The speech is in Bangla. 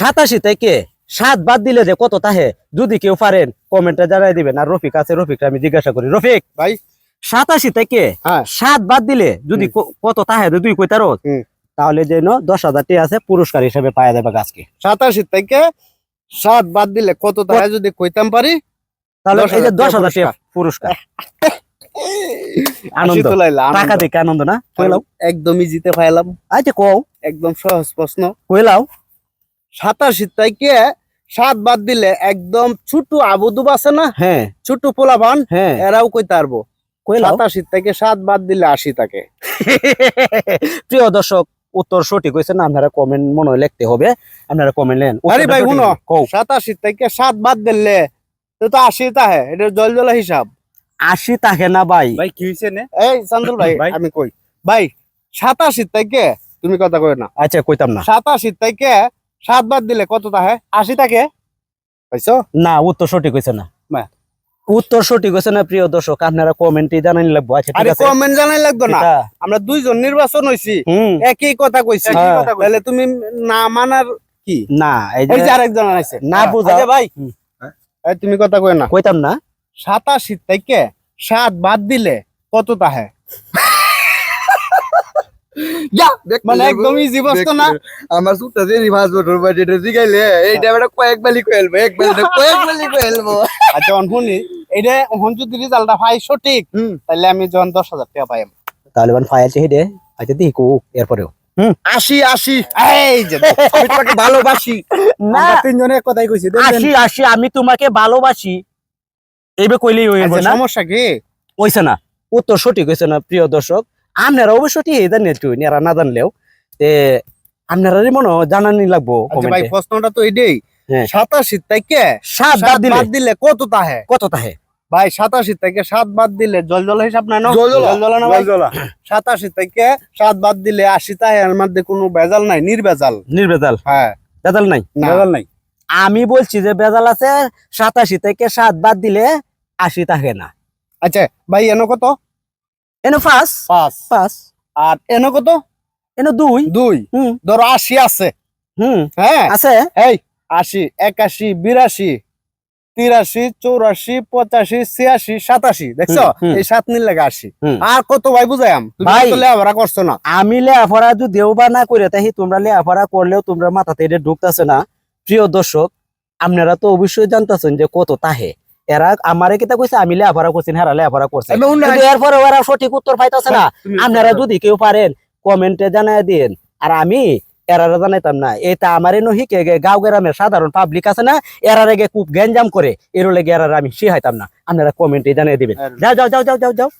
সাতাশি থেকে সাত বাদ দিলে যে কত তাহে? যদি কেউ পারেন কমেন্টে জানাই দিবেন। আর রফিক আছে রফিক আমি জিজ্ঞাসা করি রফিক ভাই? সাতাশি থেকে হ্যাঁ। সাত বাদ দিলে যদি কত তাহে? দুই কইতারো হুম। তাহলে যেন দশ হাজার টি আছে পুরস্কার হিসেবে পাওয়া যাবে গাছকে। সাতাশি থেকে সাত বাদ দিলে কত টাকা যদি কইতাম পারি? তাহলে দশ এই যে হাজার দশ টাকা হাজার টাকা পুরস্কার। আনন্দ। টাকা দেখে আনন্দ না? কইলাও একদমই জিতে পাইলাম। আচ্ছা কও। একদম সহজ প্রশ্ন। কইলাও সাতাশি থেকে সাত বাদ দিলে একদম ছোট আবুদুব আছে না? হ্যাঁ। ছোট পোলাপান হ্যাঁ। এরাও কইতে পারব কইলাও সাতাশি থেকে সাত বাদ দিলে আশি থাকে প্রিয় দর্শক উত্তর সঠিক হয়েছে না? আপনারা কমেন্ট মনে হয় লিখতে হবে। আপনারা কমেন্ট লেন আরে ভাই, শুনো। কও। সাতাশি থেকে সাত বাদ দিলে তো তো আশি তাহে এটা জল জলা হিসাব। আশি থাকে না ভাই। ভাই কি হয়েছে নে? এই চান্দুল ভাই ভাই। আমি কই। ভাই সাতাশি থেকে তুমি কথা কই না। আচ্ছা কইতাম না। সাতাশি থেকে সাত বাদ দিলে কত তাহে আশি থাকে পাইছো? না উত্তর সঠিক হয়েছে না। উত্তর সঠিক হয়েছে না প্রিয় দর্শক? আপনারা কমেন্টে জানাই লাগবো। আচ্ছা আরে কমেন্ট জানাই লাগবে না। আমরা দুইজন নির্বাচন হইছি। হুম। একই কথা কইছি। তাহলে তুমি না মানার কি? না এই যে আরেকজন আইছে না বুঝা- আচ্ছা ভাই। তুমি কথা কই না। কইতাম না। সাতাশি থেকে সাত বাদ দিলে কত তাহে মানে একদম ইজি বস্তু না? আমার সুটটা যে রিভার্স মোটর বাট এটা জিগাইলে এইটা আমরা কয়েক বালি কইলবো এক বালি না কয়েক বালি কইলবো আচ্ছা অন শুনি এটা হন যদি রেজাল্টটা পাই সঠিক তাহলে আমি যখন দশ হাজার টাকা পাই তাহলে ফায়ার চেহে আচ্ছা দেখি কো এরপরেও। আশি আশি। এই যে আমি তোমাকে ভালোবাসি। না। তিনজনে কথাই কইছি আমি তোমাকে ভালোবাসি। এইবে কইলেই হইব আচ্ছা, না? সমস্যা কি? হইছে না। উত্তর সঠিক হয়েছে না প্রিয় দর্শক। আপনারা অবশ্য ঠিক জানেন একটু এরা না জানলেও তে আপনারা মনে জানানি লাগবো আচ্ছা ভাই প্রশ্নটা তো এটাই হ্যাঁ। সাতাশি থেকে সাত বাদ দিলে। বাদ দিলে কত তাহে? কত তাহে? ভাই সাতাশি থেকে সাত বাদ দিলে জল জল হিসাব নাই না? সাতাশি থেকে সাত বাদ দিলে আশি তাহে এর মধ্যে কোনো বেজাল নাই নির্বেজাল নির্বেজাল হ্যাঁ। বেজাল নাই। বেজাল নাই। আমি বলছি যে বেজাল আছে সাতাশি থেকে সাত বাদ দিলে আশি তাহে না। আচ্ছা ভাই এনো কত? এনো পাঁচ পাঁচ। পাঁচ। আর এনো কত? এনো দুই। দুই। হুম। ধরো আশি আছে। হুম। হ্যাঁ। আছে? এই আশি একাশি বিরাশি তিরাশি চৌরাশি পঁচাশি ছিয়াশি সাতাশি। দেখছ। এই সাত নীল লেগে আশি। আর কত ভাই বুঝাইম তুমি ভাই। তো করছ না। আমি লেখাপড়া যদিও বা না করে তাই তোমরা লেখাপড়া করলেও তোমরা মাথাতে এটা ঢুকতেছে না। প্রিয় দর্শক আপনারা তো অবশ্যই জানতেছেন যে কত তাহে। এরা আমারে কিতা কইছে? আমি লেখাপড়া করছি হেরা লেখাপড়া করছে। এরপরে ওরা সঠিক উত্তর পাইতাছে না। আপনারা যদি কেউ পারেন কমেন্টে জানাই দিন আর আমি এরারে জানাইতাম না। এটা আমার নহিকে গাঁও গ্রামের সাধারণ পাবলিক আছে না এরারে গে খুব গ্যাঞ্জাম করে। এর লেগে এরারে আমি শিহাইতাম না। আপনারা কমেন্টে জানিয়ে দিবেন। যাও যাও যাও যাও যাও যাও।